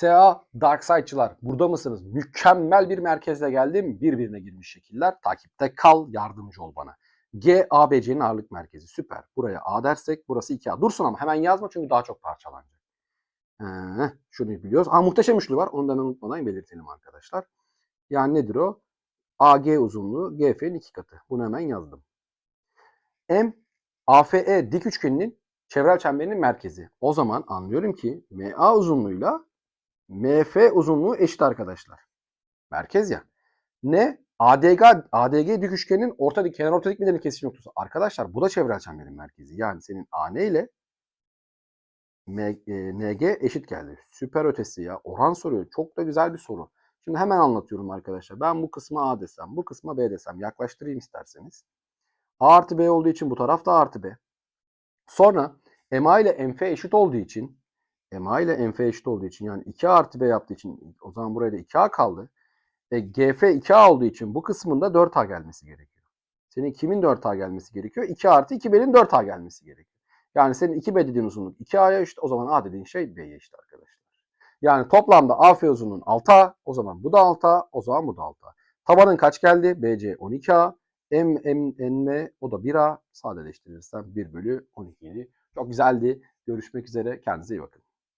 SA Dark Side'çılar burada mısınız? Mükemmel bir merkezle geldim. Birbirine girmiş şekiller. Takipte kal, yardımcı ol bana. G, A, B, C'nin ağırlık merkezi. Süper. Buraya A dersek burası 2A. Dursun ama hemen yazma çünkü daha çok parçalanacak. Ee, şunu biliyoruz. Aa, muhteşem üçlü var. Onu da unutmadan belirtelim arkadaşlar. Yani nedir o? AG uzunluğu GF'nin iki katı. Bunu hemen yazdım. M, AFE dik üçgeninin çevrel çemberinin merkezi. O zaman anlıyorum ki MA uzunluğuyla MF uzunluğu eşit arkadaşlar. Merkez ya. Ne? ADG, ADG dik üçgenin orta dik, kenar orta dik mideli kesişim noktası. Arkadaşlar bu da çevrel çemberin merkezi. Yani senin AN ile M, e, NG eşit geldi. Süper ötesi ya. Oran soruyor. Çok da güzel bir soru. Şimdi hemen anlatıyorum arkadaşlar. Ben bu kısma A desem, bu kısma B desem yaklaştırayım isterseniz. A artı B olduğu için bu taraf da artı B. Sonra MA ile MF eşit olduğu için MA ile MF eşit olduğu için yani 2A artı B yaptığı için o zaman buraya da 2A kaldı. E, GF 2A olduğu için bu kısmında 4A gelmesi gerekiyor. Senin kimin 4A gelmesi gerekiyor? 2 artı 2B'nin 4A gelmesi gerekiyor. Yani senin 2B dediğin uzunluk 2A'ya eşit. O zaman A dediğin şey B'ye eşit arkadaşlar. Yani toplamda AF uzunluğun 6A. O zaman bu da 6A. O zaman bu da 6A. Tabanın kaç geldi? BC 12A. M, M, N, M o da 1A. Sadeleştirirsem 1 bölü 12 idi. Çok güzeldi. Görüşmek üzere. Kendinize iyi bakın.